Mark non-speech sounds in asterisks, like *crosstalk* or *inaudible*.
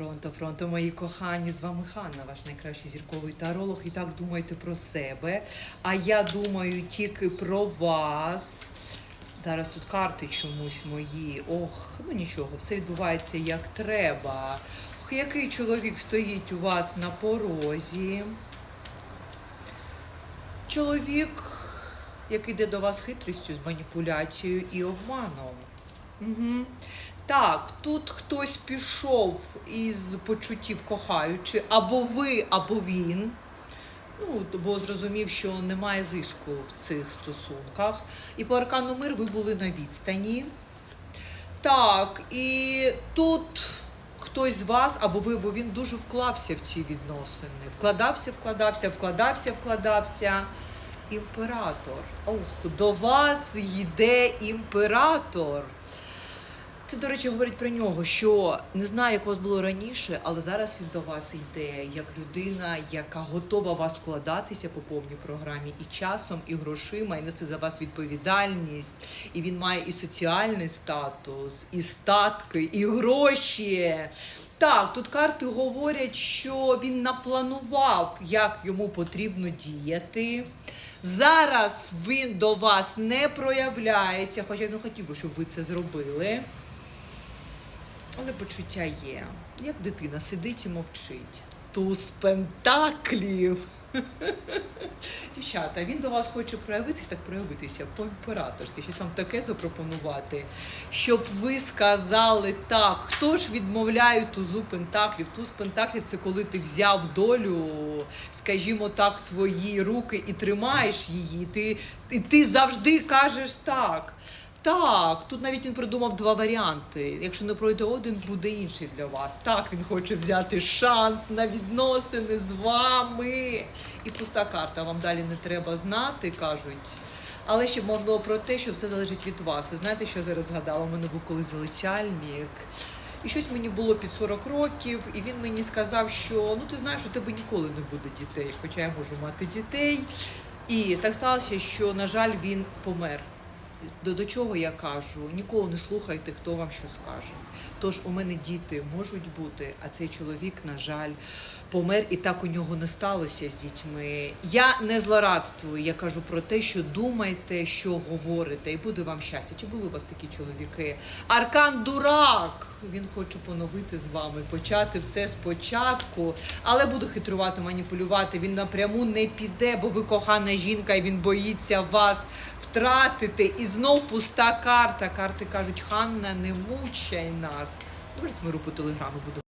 Пронто, пронто, мої кохані, з вами Ханна, ваш найкращий зірковий таролог. І так думайте про себе. А я думаю тільки про вас. Зараз тут карти чомусь мої. Ох, ну нічого, все відбувається як треба. Ох, який чоловік стоїть у вас на порозі? Чоловік, який йде до вас хитрістю з маніпуляцією і обманом. Угу. Так, тут хтось пішов із почуттів кохаючи, або ви, або він. Ну, бо зрозумів, що немає зиску в цих стосунках. І по аркану мир ви були на відстані. Так, і тут хтось з вас, або ви, або він дуже вклався в ці відносини. Вкладався, вкладався, вкладався, вкладався. Імператор. Ох, до вас йде імператор. Це, до речі, говорить про нього, що не знаю, як у вас було раніше, але зараз він до вас йде як людина, яка готова вас вкладатися по повній програмі і часом, і грошима, і нести за вас відповідальність. І він має і соціальний статус, і статки, і гроші. Так, тут карти говорять, що він напланував, як йому потрібно діяти. Зараз він до вас не проявляється, хоча він хотів би, щоб ви це зробили. Але почуття є. Як дитина сидить і мовчить. Туз пентаклів. *laughs* Дівчата, він до вас хоче проявитись, так проявитися по-імператорськи, щось вам таке запропонувати, щоб ви сказали так. Хто ж відмовляє тузу пентаклів? Туз пентаклів це коли ти взяв долю, скажімо так, свої руки і тримаєш її. Ти, і ти завжди кажеш так. Так, тут навіть він придумав два варіанти. Якщо не пройде один, буде інший для вас. Так, він хоче взяти шанс на відносини з вами. І пуста карта, вам далі не треба знати, кажуть. Але ще мовно про те, що все залежить від вас. Ви знаєте, що я зараз згадала? У мене був колись залицяльник. І щось мені було під 40 років, і він мені сказав, що ну ти знаєш, у тебе ніколи не буде дітей, хоча я можу мати дітей. І так сталося, що, на жаль, він помер. До, до чого я кажу? Ніколи не слухайте, хто вам що скаже. Тож у мене діти можуть бути, а цей чоловік, на жаль, помер, і так у нього не сталося з дітьми. Я не злорадствую, я кажу про те, що думайте, що говорите, і буде вам щастя. Чи були у вас такі чоловіки? Аркан дурак! Він хоче поновити з вами, почати все спочатку, але буде хитрувати, маніпулювати. Він напряму не піде, бо ви кохана жінка, і він боїться вас втратити. І знов пуста карта. Карти кажуть, Ханна, не мучай нас. Добре, ми по телеграму будемо.